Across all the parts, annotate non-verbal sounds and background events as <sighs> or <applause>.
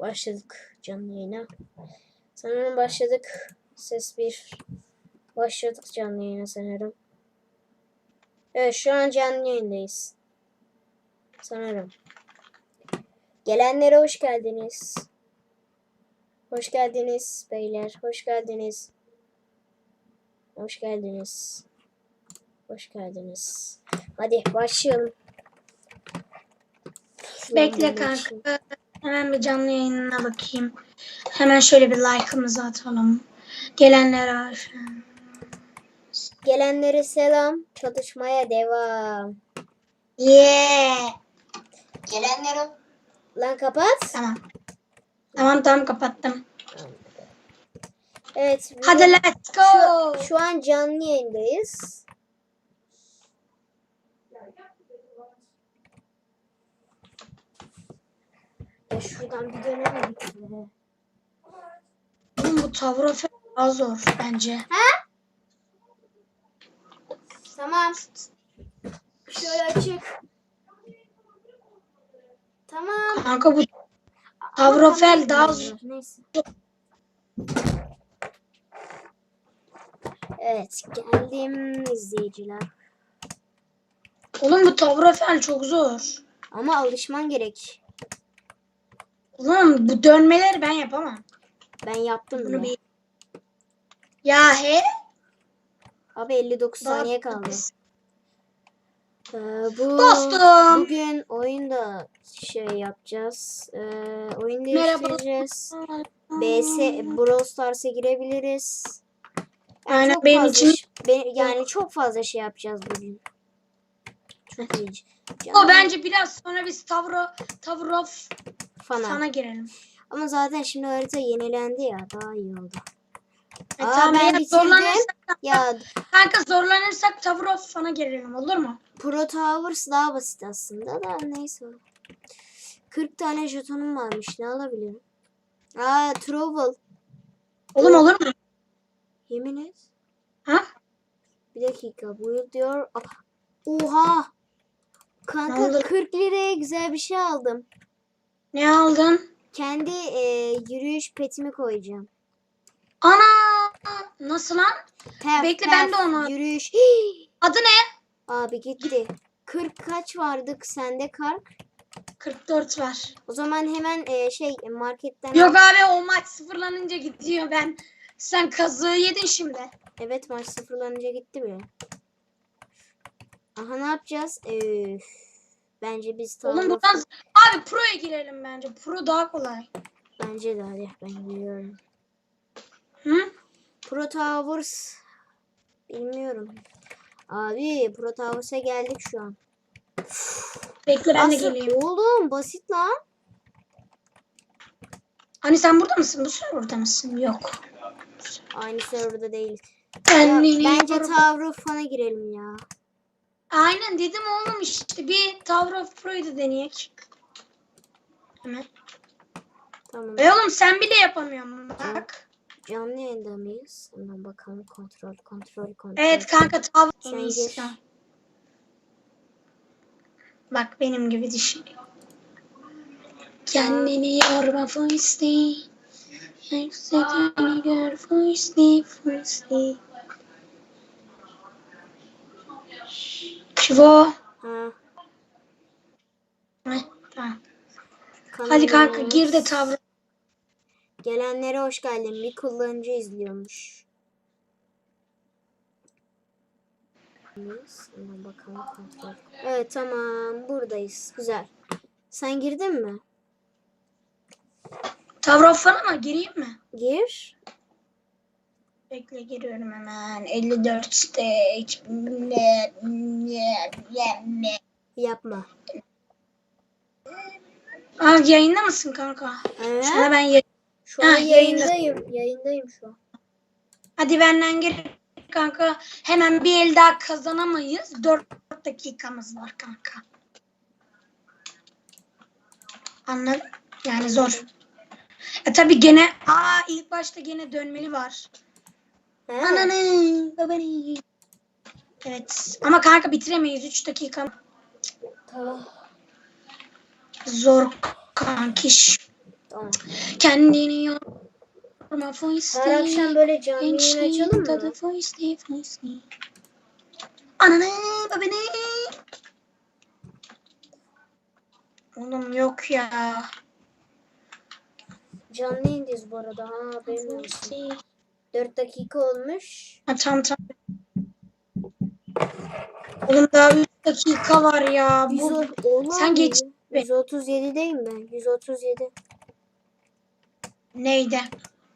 Başladık canlı yayına. Sanırım başladık. Ses 1. Başladık canlı yayına sanırım. Evet şu an canlı yayındayız. Sanırım. Gelenlere hoş geldiniz. Hoş geldiniz beyler. Hoş geldiniz. Hoş geldiniz. Hoş geldiniz. Hadi başlayalım. Bekle kanka. Hemen bir canlı yayınına bakayım. Hemen şöyle bir like'ımızı atalım. Gelenler var. Gelenlere selam. Çatışmaya devam. Yeah. Gelenler Lan kapat. Tamam. Tamam tamam kapattım. Evet. Hadi let's go. Şu, şu an canlı yayındayız. Ya şuradan bir dönelim. Oğlum bu tavrofe daha zor bence. Tamam. Şöyle açık. Tamam. Kanka bu Tavrofel daha görünüyor. Neyse. Evet geldim izleyiciler. Oğlum bu tavrofel çok zor. Ama alışman gerek. Oğlum bu dönmeleri ben yapamam. Ben yaptım Bunu bile. bir Ya he? Abi 59 Daha- saniye kaldı. Ee, bu Dostum. bugün oyunda şey yapacağız. Ee, oyun Merhaba. değiştireceğiz. BS Brawl Stars'a girebiliriz. Yani Aynen, çok benim fazla için- ş- be- yani çok fazla şey yapacağız bugün. Çok iyi. O bence biraz sonra biz tavro tavrof Fana. sana girelim. Ama zaten şimdi harita yenilendi ya. Daha iyi oldu. E, Aa, tamam, ben bitirdim. zorlanırsak, Ya kanka zorlanırsak tavrof sana girelim olur mu? Pro Towers daha basit aslında da neyse. 40 tane jetonum varmış. Ne alabilirim? Aa Trouble. Oğlum olur mu? Yemin et. Ha? Bir dakika. Build diyor. Oha. Kanka oldu? 40 liraya güzel bir şey aldım. Ne aldın? Kendi e, yürüyüş petimi koyacağım. Ana! Nasıl lan? Pef, Bekle, pef, ben de onu- Yürüyüş. <gasps> Adı ne? Abi gitti. 40 kaç vardık sende kark? 44 var. O zaman hemen e, şey marketten Yok abi o maç sıfırlanınca gidiyor ben. Sen kazığı yedin şimdi. Evet maç sıfırlanınca gitti bile. Aha ne yapacağız? Üf. Bence biz Oğlum tamam. buradan abi pro'ya girelim bence. Pro daha kolay. Bence de hadi ben biliyorum. Hı? Pro Towers bilmiyorum. Abi Pro Towers'a geldik şu an. Bekle ben de geleyim. Oğlum basit lan. Hani sen burada mısın? Bu serverda mısın? Yok. Aynı serverda değil. Ya, bence Tower of Fun'a girelim ya. Aynen dedim oğlum işte. Bir Tower of Pro'yu deneyek. Hemen. Tamam. E oğlum sen bile yapamıyorsun. Bak. Canlı yayında mıyız? Hemen bakalım kontrol kontrol kontrol. Evet kanka Tower iyisi. gir. Bak benim gibi düşün. Kendini yorma Fuisti. Yüksekliğini gör Fuisti Fuisti. Şivo. Ha, Heh, tamam. Hadi kanka gir de Tower. Gelenlere hoş geldin. Bir kullanıcı izliyormuş. Hemen bakalım kontrol. Evet tamam buradayız. Güzel. Sen girdin mi? Fun'a mı gireyim mi? Gir. Bekle giriyorum hemen. 54 stage. Ne, ne, ne, ne. Yapma. Aa, yayında mısın kanka? Evet. Sana ben yay- Şu an Ha, yayında. yayındayım. Yayındayım şu an. Hadi benden gir kanka. Hemen bir el daha kazanamayız. 4 dakikamız var kanka. Anladın? Yani zor. E tabi gene aa ilk başta gene dönmeli var. Ananı babanı. Evet ama kanka bitiremeyiz 3 dakika. Tamam. Zor kankiş. Tamam. Kendini yorma Foisli. Her akşam böyle canlı yayın açalım mı? Foisli, Foisli. Ananı babanı. Oğlum yok ya. Canlı yayındayız bu arada. Ha olsun. Foisli. 4 dakika olmuş. Ha tamam tamam. Oğlum daha 3 dakika var ya. Bu... 100, Oğlum, Sen geç- 137'deyim ben. 137. Neydi?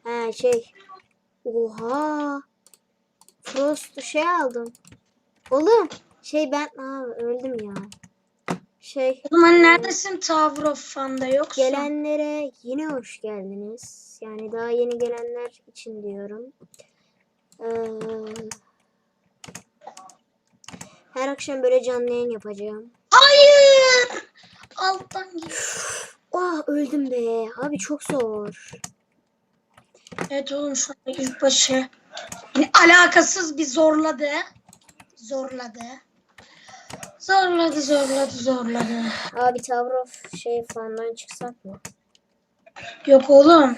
Ha şey. Oha. Frost şey aldım. Oğlum şey ben ha öldüm ya. Şey O zaman neredesin Tower of Fun'da yoksa? gelenlere yine hoş geldiniz. Yani daha yeni gelenler için diyorum. Ee, her akşam böyle canlı yayın yapacağım. Hayır. Alttan git. <sighs> Ah öldüm be. Abi çok zor. Evet oğlum şu an ilk başı. Yine alakasız bir zorladı. Zorladı. Zorladı, zorladı, zorladı. Abi Tower şey falandan çıksak mı? Yok oğlum.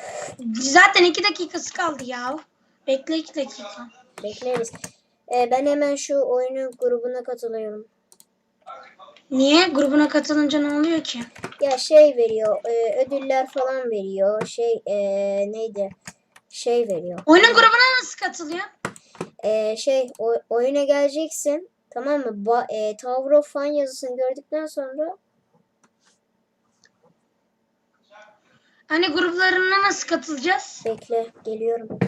Zaten iki dakikası kaldı ya. Bekle iki dakika. Bekleriz. Ee, ben hemen şu oyunu grubuna katılıyorum. Niye? Grubuna katılınca ne oluyor ki? Ya şey veriyor, e, ödüller falan veriyor. Şey e, neydi? Şey veriyor. Oyunun grubuna nasıl katılıyor? E, şey o- oyuna geleceksin. Tamam mı? Ba, e, Tower of Fun yazısını gördükten sonra Hani gruplarına nasıl katılacağız? bekle geliyorum.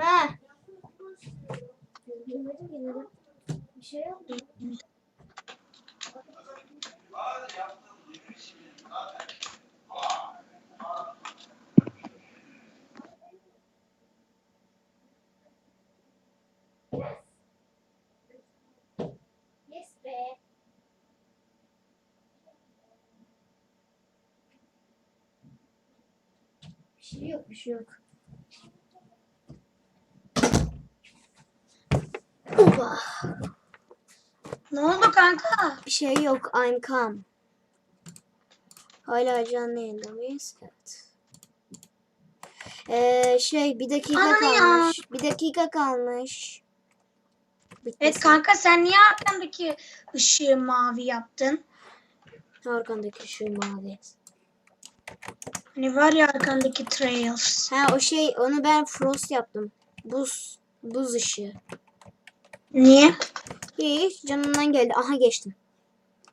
Ha. Bir şey yok. Yes şey yok, bir şey yok. Oba. Ne oldu kanka? Bir şey yok, I'm calm. Hala canlı yayında mıyız? Evet. Ee, şey bir dakika ya. kalmış. Bir dakika kalmış. Evet Bitmesin. kanka sen niye arkandaki ışığı mavi yaptın? Arkandaki şu mavi. Hani var ya arkandaki trails. Ha o şey onu ben frost yaptım. Buz buz ışığı. Niye? Hiç canımdan geldi. Aha geçtim.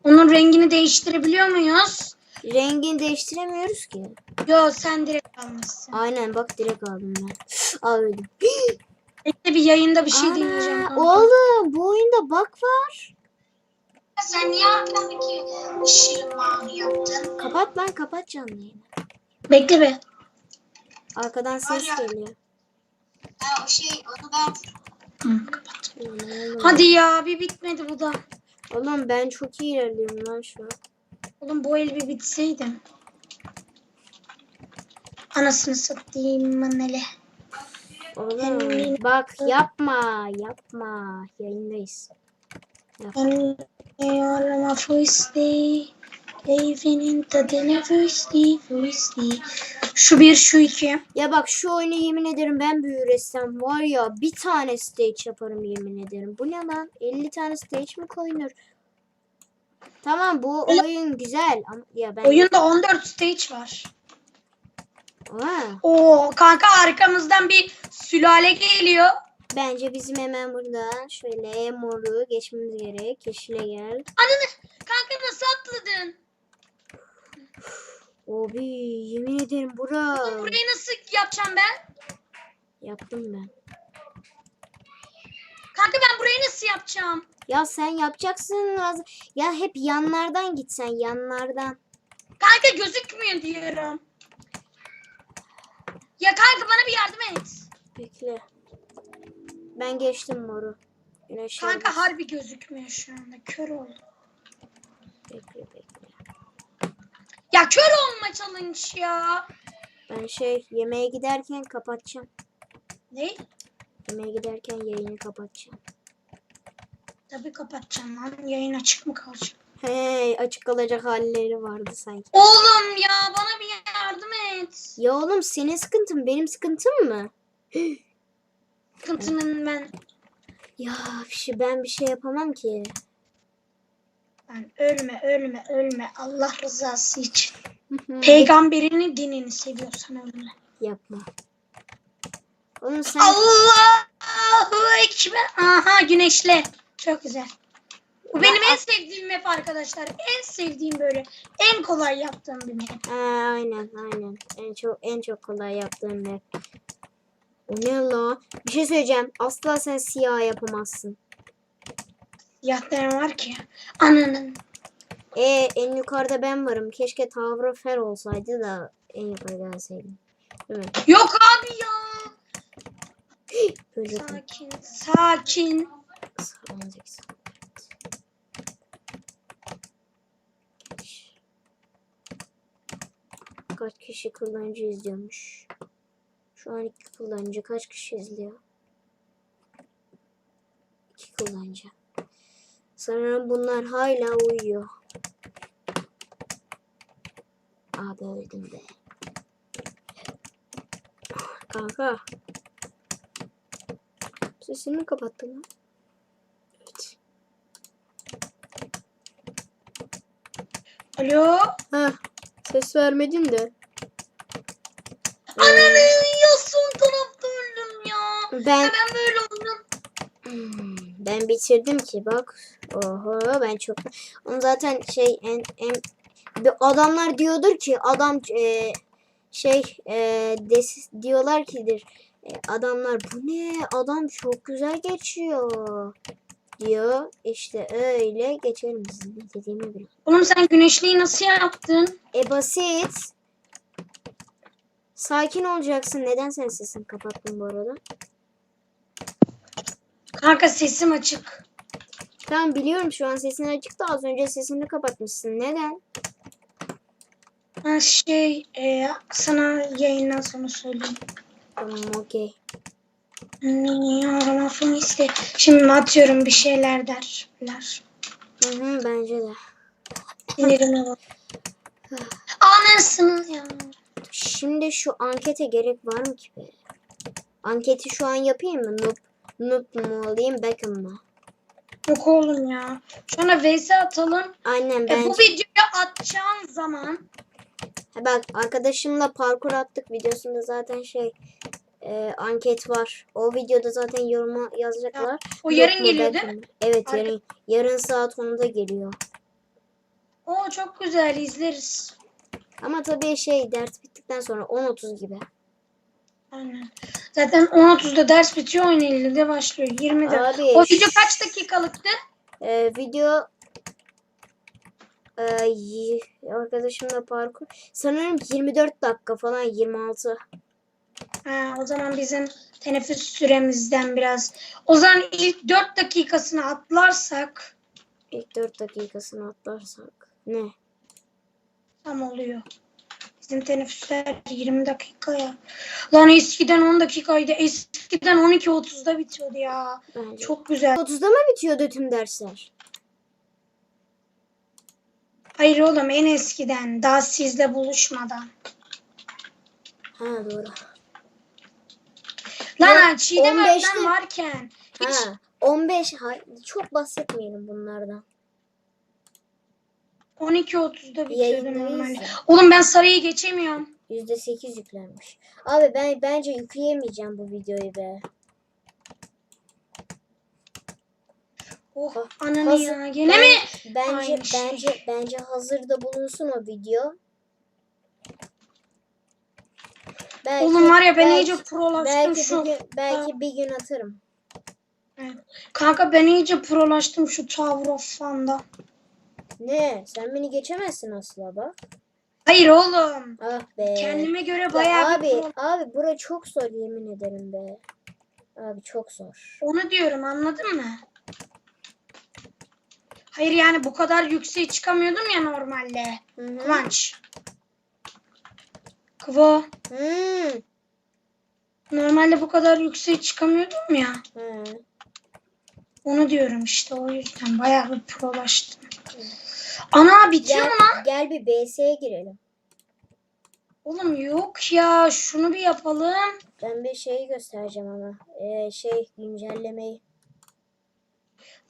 Onun rengini değiştirebiliyor muyuz? Rengini değiştiremiyoruz ki. Yo sen direkt almışsın. Aynen bak direkt aldım ben. Aa öldüm. <gasps> Bekle bir yayında bir şey Ana, deneyeceğim kanka. Oğlum bu oyunda bak var. Sen niye arkandaki ışığı mavi yaptın? Kapat lan kapat canlı yayını. Bekle be. Arkadan ses ya. geliyor. Ha o şey onu ben... Hı, kapat. Oğlum, Hadi ya bir bitmedi bu da. Oğlum ben çok iyi ilerliyorum lan şu an. Oğlum bu el bir bitseydi. Anasını satayım manele. Oğlum bak yapma yapma. Yayındayız. Anlıyorum fuisti. Keyfinin tadını fuisti fuisti. Şu bir şu iki. Ya bak şu oyunu yemin ederim ben bir üretsem var ya bir tane stage yaparım yemin ederim. Bu ne lan? 50 tane stage mi koyulur? Tamam bu oyun güzel ama ya ben Oyunda 14 stage var. Aa, Oo kanka arkamızdan bir sülale geliyor. Bence bizim hemen buradan şöyle moru geçmemiz gerek. Yeşile gel. Ananı kanka nasıl atladın? Abi yemin ederim bura. Burayı nasıl yapacağım ben? Yaptım ben. Kanka ben burayı nasıl yapacağım? Ya sen yapacaksın lazım. Ya hep yanlardan gitsen yanlardan. Kanka gözükmüyor diyorum. Ya kanka bana bir yardım et. Ben geçtim moru. Güneş Kanka yıldız. harbi gözükmüyor şu anda. Kör oldum. Bekle bekle. Ya kör olma challenge ya. Ben şey yemeğe giderken kapatacağım. Ne? Yemeğe giderken yayını kapatacağım. Tabii kapatacağım lan. Yayın açık mı kalacak? Hey açık kalacak halleri vardı sanki. Oğlum ya bana bir yardım et. Ya oğlum senin sıkıntın benim sıkıntım mı? Sıkıntının ben Ya şey, ben bir şey yapamam ki. ben ölme ölme ölme Allah rızası için. Hı hı. Peygamberini dinini seviyorsan ölme. Yapma. Oğlum sen Allahu Ekber. Aha güneşle. Çok güzel. Bu benim en sevdiğim map arkadaşlar. En sevdiğim böyle en kolay yaptığım bir map. Ha, aynen aynen. En çok en çok kolay yaptığın ne? O ne la? Bir şey söyleyeceğim. Asla sen siyah yapamazsın. Siyahlar var ki. Ananın. E en yukarıda ben varım. Keşke Tower Fer olsaydı da en yukarı gelseydim. Değil mi? Yok abi ya. <gasps> Böyle Sakin. Sakin. 18. Kaç kişi kullanıcı izliyormuş? Şu an iki kullanıcı kaç kişi izliyor? İki kullanıcı. Sanırım bunlar hala uyuyor. Abi öldüm be. Kanka. Sesini mi kapattın lan? Evet. Alo. Heh, ses vermedin de. Ananı ya son tarafta öldüm ya. Ben Ya ben böyle oldum. Hmm, ben bitirdim ki bak. Oho ben çok onu zaten şey en en bir adamlar diyordur ki adam e, şey e, des, diyorlar kidir. E, adamlar bu ne adam çok güzel geçiyor diyor. İşte öyle geçelim ne dediğimi bilin. Oğlum sen güneşliği nasıl yaptın? E basit. Sakin olacaksın. Neden sen sesini kapattın bu arada? Kanka sesim açık. Tamam biliyorum şu an sesin açık da az önce sesini kapatmışsın. Neden? Ha şey e, sana yayından sonra söyleyeyim. Tamam okey. Ya lafımı iste. Şimdi atıyorum bir şeyler derler. Hı hı bence de. Sinirime bak. Anasını ya. Şimdi şu ankete gerek var mı ki? Anketi şu an yapayım mı? Noob, noob mu olayım Beckham mı? Yok oğlum ya. Sonra vs atalım. Aynen E, bence. bu videoyu atacağın zaman Ha, bak arkadaşımla parkur attık videosunda zaten şey e, anket var. O videoda zaten yoruma yazacaklar. o Noob yarın geliyor değil mi? Evet Arka- yarın, yarın saat 10'da geliyor. Oo çok güzel izleriz. Ama tabii şey ders bittikten sonra 10.30 gibi. Aynen. Zaten 10.30'da ders bitiyor 10.50'de başlıyor. 20'de. Abi O video kaç dakikalıktı? Ee, video y- arkadaşımla parkur sanırım 24 dakika falan 26 Ha, o zaman bizim teneffüs süremizden biraz. O zaman ilk 4 dakikasını atlarsak ilk 4 dakikasını atlarsak ne tam oluyor. Bizim teneffüsler 20 dakika ya. Lan eskiden 10 dakikaydı. Eskiden 12.30'da bitiyordu ya. bence Çok güzel. 30'da mı bitiyordu tüm dersler Hayır oğlum en eskiden. Daha sizle buluşmadan. ha doğru Lan Yok, Çiğdem 15'te öğretmen varken. Hiç ha 15 hay- çok bahsetmeyelim bunlardan 12.30'da bitiyordu Yayındayız normalde. ya. Oğlum ben sarıyı geçemiyorum. %8 yüklenmiş abi ben bence yükleyemeyeceğim bu videoyu be Oh Ah, ananı hazır- ya. Gene Ben- mi? Bence Aynı şey. bence bence hazırda bulunsun o video. Belki, Oğlum var ya ben belki, iyice prolaştım belki şu. bir gün, belki bir gün atarım. Kanka ben iyice prolaştım şu Tower of Fun'da. Ne? Sen beni geçemezsin asla bak. Hayır oğlum. Ah be. Kendime göre Ya bayağı bir abi pro- abi bura çok zor yemin ederim be. Abi çok zor. Onu diyorum anladın mı? Hayır yani bu kadar yükseğe çıkamıyordum ya normalde. Hı hı. Kıvanç. Kıvo. Hmm. Normalde bu kadar yükseğe çıkamıyordum ya. Hı. Onu diyorum işte o yüzden bayağı bir prolaştım. Ana bitiyor Gel, mu lan? gel bir BS'ye girelim. Oğlum yok ya şunu bir yapalım. Ben bir şeyi göstereceğim ama. Ee, şey güncellemeyi.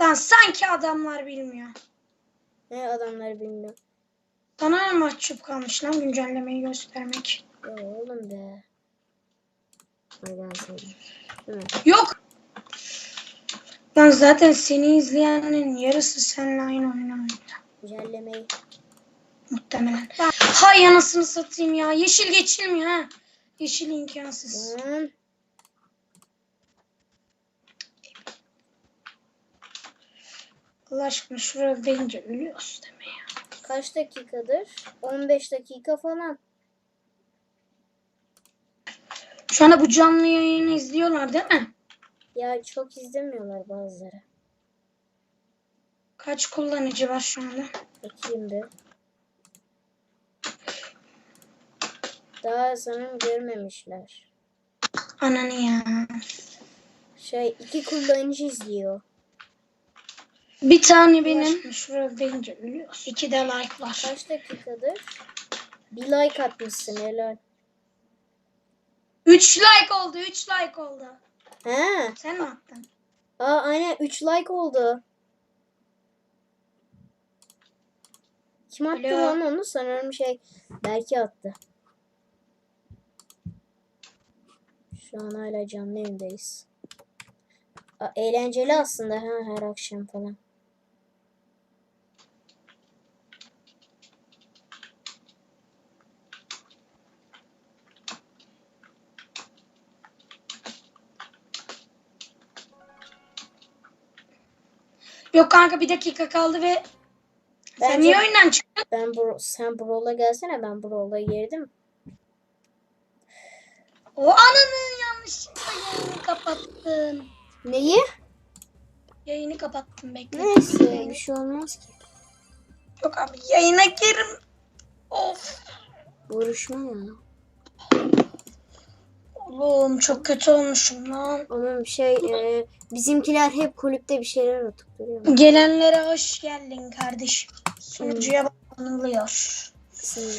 Lan sanki adamlar bilmiyor. Ne adamları bilmiyorum. Sana ne mahcup kalmış lan güncellemeyi göstermek. Ya oğlum be. Ben? Yok. Lan zaten seni izleyenin yarısı seninle aynı oyunu oynuyor. Güncellemeyi. Muhtemelen. Hay anasını satayım ya. Yeşil geçilmiyor ha. Yeşil imkansız. Tamam. Allah aşkına şurada deyince ölüyoruz deme ya. Kaç dakikadır? 15 dakika falan. Şu anda bu canlı yayını izliyorlar değil mi? Ya çok izlemiyorlar bazıları. Kaç kullanıcı var şu anda? Bakayım bir. Daha sanırım görmemişler. Ananı ya. Şey iki kullanıcı izliyor. Bir tane benim. Şurada deyince ölüyoruz. İki de like var. Kaç dakikadır? Bir like atmışsın helal. Üç like oldu. Üç like oldu. He. Sen mi attın? Aa aynen 3 like oldu. Kim attı Alo. lan onu? Sanırım şey belki attı. Şu an hala canlı yayındayız. Eğlenceli aslında ha her akşam falan. Yok kanka bir dakika kaldı ve sen Bence- niye oyundan çıktın? Ben bro, sen Brawl'a gelsene ben Brawl'a girdim. O ananı yanlışlıkla yayını kapattım. Neyi? Yayını kapattım bekle. Neyse bir şey olmaz ki. Yok abi yayına girim. Of. Vuruşma ya. Oğlum çok kötü olmuşum lan. Onun şey e, bizimkiler hep kulüpte bir şeyler atıp duruyor. Gelenlere hoş geldin kardeşim. Sunucuya bağlanılıyor. Şimdi,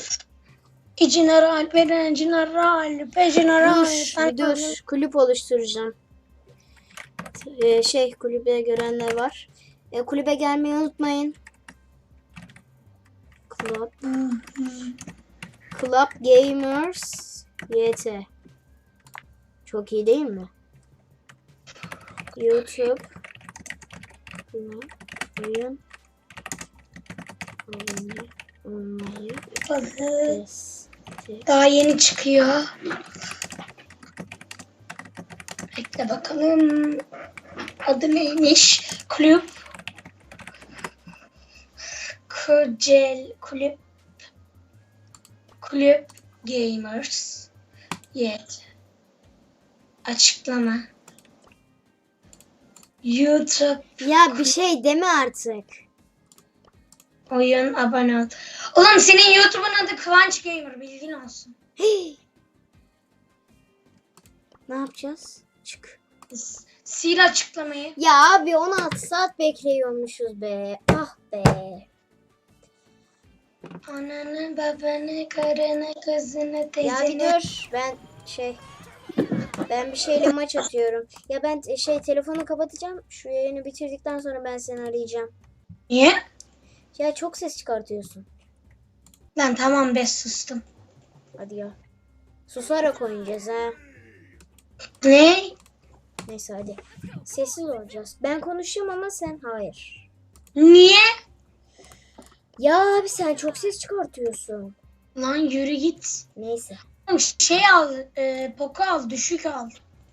İcineral, Berencineral, Pecineral. dur, bir dur. Kulüp oluşturacağım. E, şey kulübe görenler var. E, kulübe gelmeyi unutmayın. Club, Club Gamers YT. Çok iyi değil mi? YouTube. Oyun. Destek. Daha yeni çıkıyor. Bekle bakalım. Adı neymiş? Kulüp. Kırcel Kulüp. Kulüp Gamers. Yet. Açıklama. YouTube Ya bir şey deme artık. Oyun abone ol. Oğlum senin YouTube'un adı Kıvanç Gamer bilgin olsun. <gasps> Ne yapacağız? Çık. Sil açıklamayı. Ya abi 16 saat bekliyormuşuz be. Ah be. Ananı, babanı, karını, kızını, Ya bir teyzeni. dur. Ben şey ben bir şeyle <laughs> maç atıyorum. Ya ben te- şey telefonu kapatacağım. Şu yayını bitirdikten sonra ben seni arayacağım. Niye? Ya çok ses çıkartıyorsun. Lan tamam be sustum. Hadi ya. Susarak oynayacağız ha. Ne? Neyse hadi. Sessiz olacağız. Ben konuşacağım ama sen hayır. Niye? Ya abi sen çok ses çıkartıyorsun. Lan yürü git. Neyse. Şey al, e, poku al, düşük al.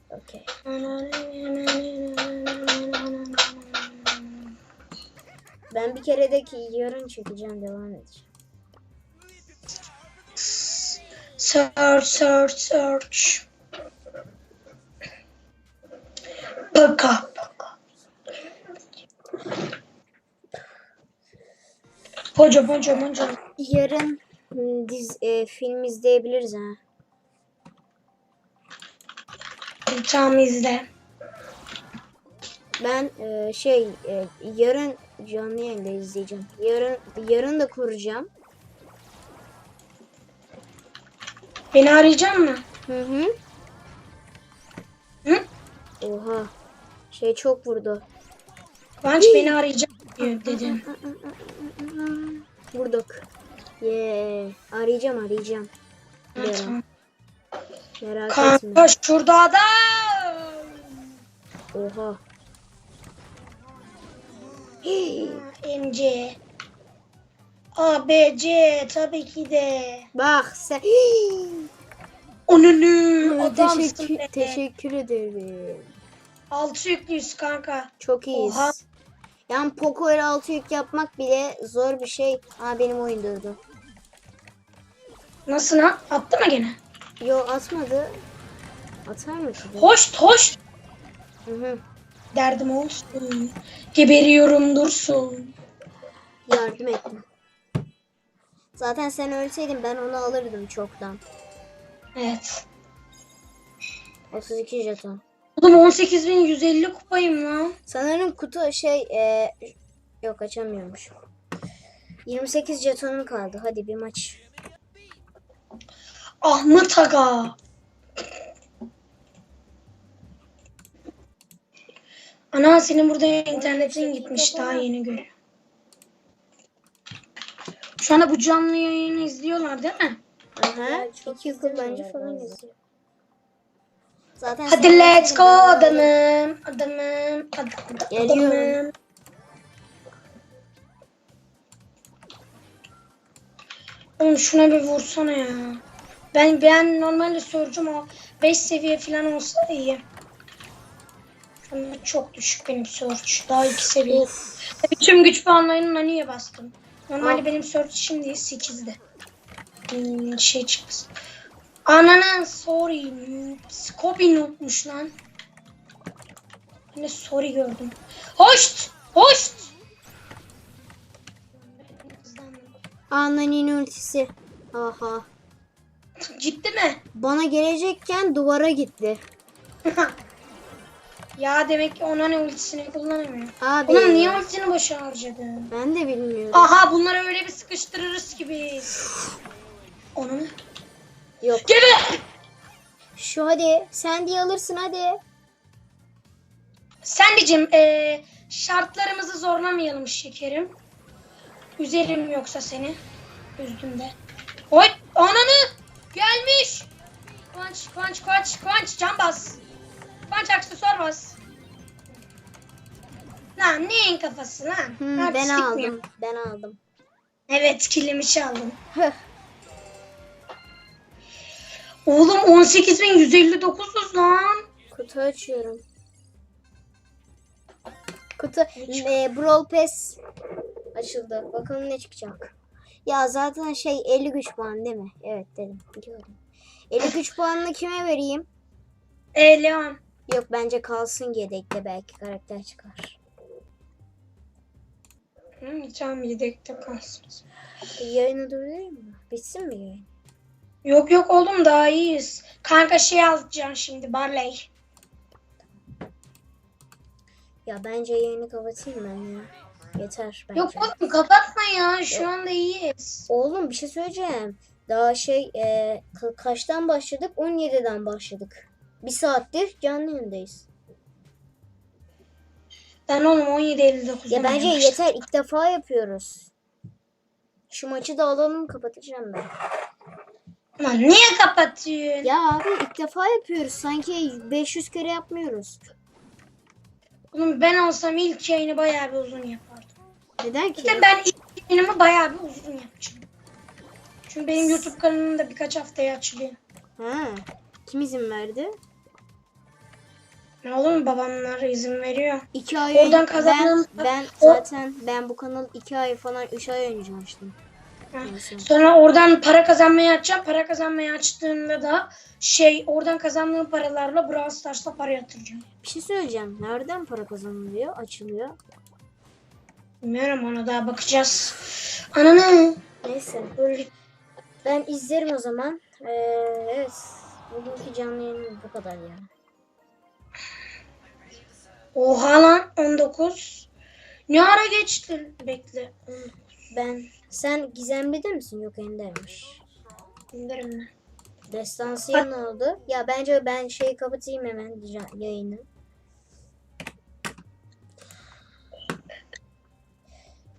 Okey. Ben bir keredeki yarın çekeceğim devam edeceğim. Search, search, search. Poka, poka. Poca, poca, poca. Yarın hmm, diz, e, film izleyebiliriz ha. Tamam izle. Ben e, şey e, yarın canlı yayında izleyeceğim. Yarın yarın da kuracağım. Beni arayacak mı? Hı hı. Hı? Oha. Şey çok vurdu. Kıvanç beni arayacak diyor dedim. Vurduk. Ye. Arayacağım arayacağım. Ha, tamam. Merak etme. Kanka şurada adam. Oha. MC. A, B, C tabii ki de. Bak sen. Onunu adamsın teşekkür, be. teşekkür ederim. Altı yüklüyüz kanka. Çok iyiyiz. Oha. Yani Poco ile altı yük yapmak bile zor bir şey. Aa benim oyun durdu. Nasıl lan? Attı mı gene? Yo atmadı. Atar mı? Hoş hoş. Hı hı. Derdim olsun. Geberiyorum dursun. Yardım etme. Zaten sen ölseydin ben onu alırdım çoktan. Evet. 32 jeton. Oğlum 18.150 kupayım lan. Sanırım kutu şey e, yok açamıyormuş. 28 jetonum kaldı. Hadi bir maç. Ahmet Aga. Ana senin burada internetin gitmiş daha yeni görüyorum. Şu anda bu canlı yayını izliyorlar değil mi? Aha. İki kullanıcı falan yazıyor. Zaten Hadi let's go adamım. Adamım. Ad, adamım. Oğlum şuna bir vursana ya. Ben ben normalde soracağım o 5 seviye falan olsa iyi. Ama çok düşük benim search. Daha 2 seviye. Tüm güç puanlarını niye bastım? Normalde benim search şimdi 8'de. Hmm, şey çıkmasın. Anana sorry. Scope unutmuş lan. Ben de sorry gördüm. Hoşt! Hoşt! Ananın ultisi. Aha. Ciddi mi? Bana gelecekken duvara gitti. <laughs> ya demek ki ona ne ultisini kullanamıyor. Abi. Ulan niye ultisini boşa harcadın? Ben de bilmiyorum. Aha bunları öyle bir sıkıştırırız ki biz. Onu mu? Yok. Gel! Şu hadi. Sen diye alırsın hadi. Sendicim eee şartlarımızı zorlamayalım şekerim. Üzerim yoksa seni. Üzdüm de. Oy ananı gelmiş. Kıvanç kıvanç kıvanç kıvanç can bas. Kıvanç aksesuar bas. Lan neyin kafası lan? Hmm, ben Artistlik mi aldım. Ben aldım. Evet kilimi çaldım. Hıh. Oğlum 18.159'uz lan. Kutu açıyorum. Kutu e, Brawl Pass açıldı. Bakalım ne çıkacak. Ya zaten şey 50 güç puan değil mi? Evet dedim. Biliyorum. 50 güç puanını kime vereyim? E Leon. Yok bence kalsın yedekte belki karakter çıkar. Hı, tamam yedekte kalsın. E, yayını durdurayım mı? Bitsin mi yayın? Yok yok oğlum daha iyiyiz. Kanka şey alacaksın şimdi Barley. Ya bence yayını kapatayım ben ya. Yeter bence. Yok oğlum kapatma ya. Şu anda iyiyiz. Oğlum bir şey söyleyeceğim. Daha şey e, ka- kaçtan başladık? 17'den başladık. Bir saattir canlı yayındayız. Ben oğlum 17.59'da. Ya bence yeter. ilk defa yapıyoruz. Şu maçı da alalım kapatacağım ben. Lan niye kapatıyorsun? Ya abi ilk defa yapıyoruz. Sanki 500 kere yapmıyoruz. Oğlum ben olsam ilk yayını bayağı bir uzun yapardım. Neden ki? de ben ilk yayınımı bayağı bir uzun yapacağım. Çünkü benim YouTube kanalım da birkaç haftaya açılıyor. Ha. Kim izin verdi? Ne oğlum babamlar izin veriyor. 2 ay Oradan kazandığım- ben, ben O- zaten ben bu kanal 2 ay falan 3 ay önce açtım. Sonra oradan para kazanmaya açacağım. Para kazanmaya açtığımda da şey oradan kazandığım paralarla Brawl Stars'ta para yatıracağım. Bir şey söyleyeceğim. Nereden para kazanılıyor? Açılıyor. Bilmiyorum ona daha bakacağız. Ananı. Neyse. Ben izlerim o zaman. Ee, evet. Bugünkü canlı yayınımız bu kadar ya. Oha lan 19. Ne ara geçtin? Bekle. Ben sen gizemli de misin? Yok Ender'miş. İndirim ben. Destansiye ne oldu? Ya bence ben şeyi kapatayım hemen yayını.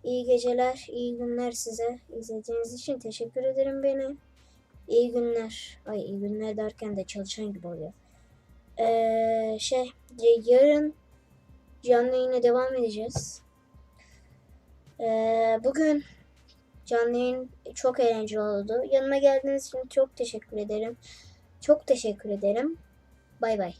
İyi geceler, iyi günler size. İzlediğiniz için teşekkür ederim beni. İyi günler. Ay iyi günler derken de çalışan gibi oluyor. Ee, şey, yarın canlı yayına devam edeceğiz. Ee, bugün canlı yayın çok eğlenceli oldu. Yanıma geldiğiniz için çok teşekkür ederim. Çok teşekkür ederim. Bay bay.